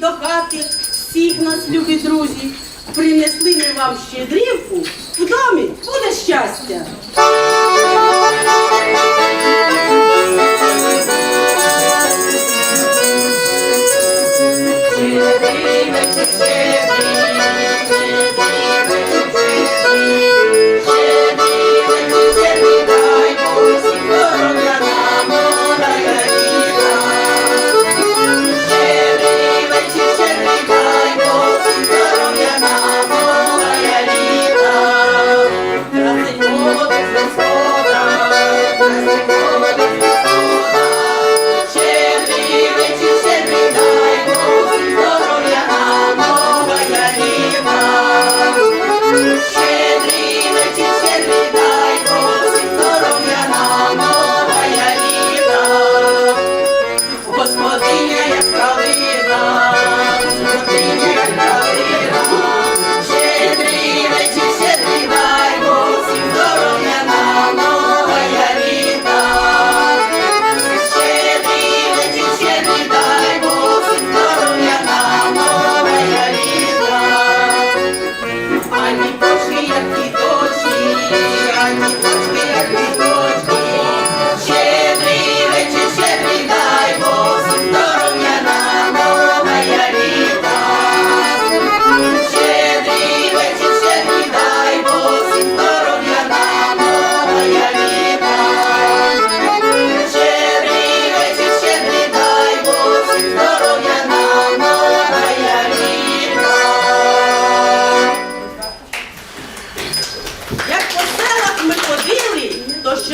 до хати, всіх нас, любі друзі, принесли ми вам щедрівку, в домі буде щастя. Щедрівочка,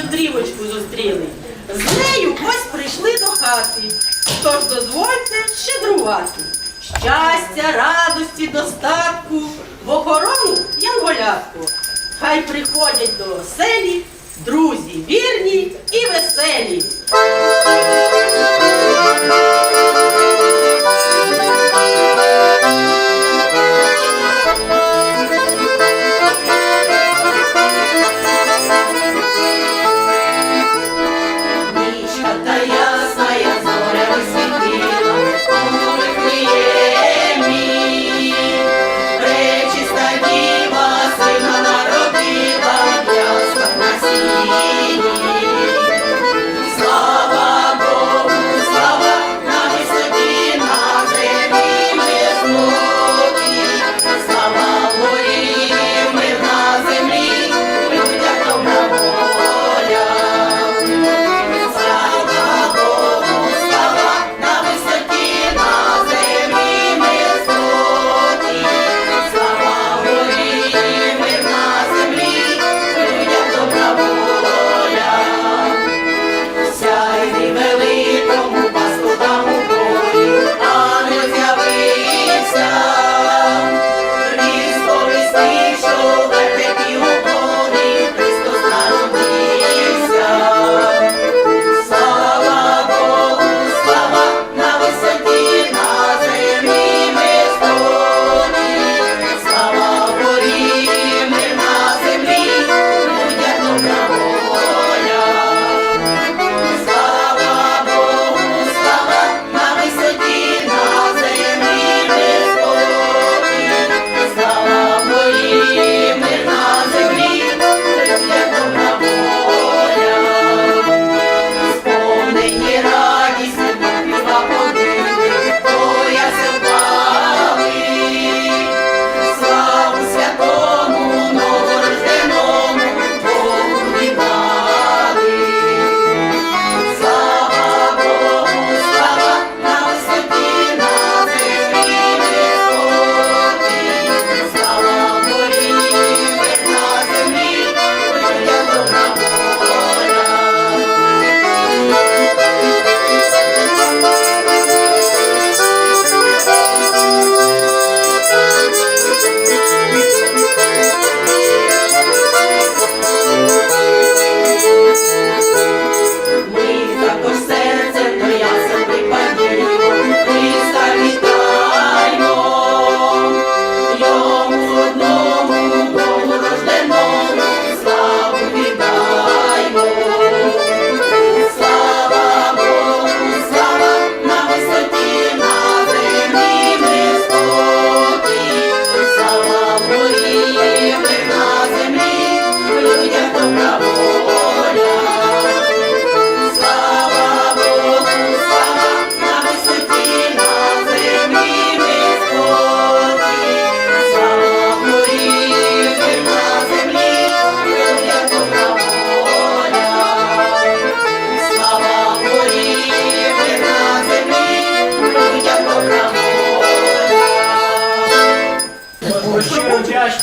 Андрівочку зустріли. З нею ось прийшли до хати. Тож дозвольте щедрувати. Щастя, радості, достатку, в охорону янголятку. Хай приходять до оселі. Hataya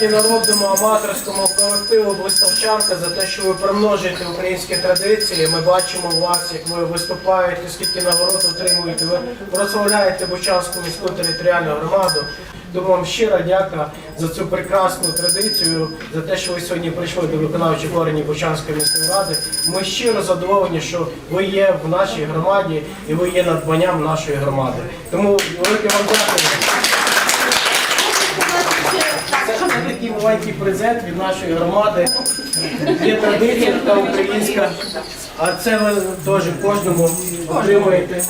вдячні народному аматорському колективу Блиставчанка за те, що ви примножуєте українські традиції. Ми бачимо вас, як ви виступаєте, скільки нагород отримуєте. Ви прославляєте Бучанську міську територіальну громаду. Тому вам щира дяка за цю прекрасну традицію, за те, що ви сьогодні прийшли до виконавчих органів Бучанської міської ради. Ми щиро задоволені, що ви є в нашій громаді і ви є надбанням нашої громади. Тому велике вам дякую. Маленький презент від нашої громади. Є традиція та українська, а це ви теж кожному отримуєте.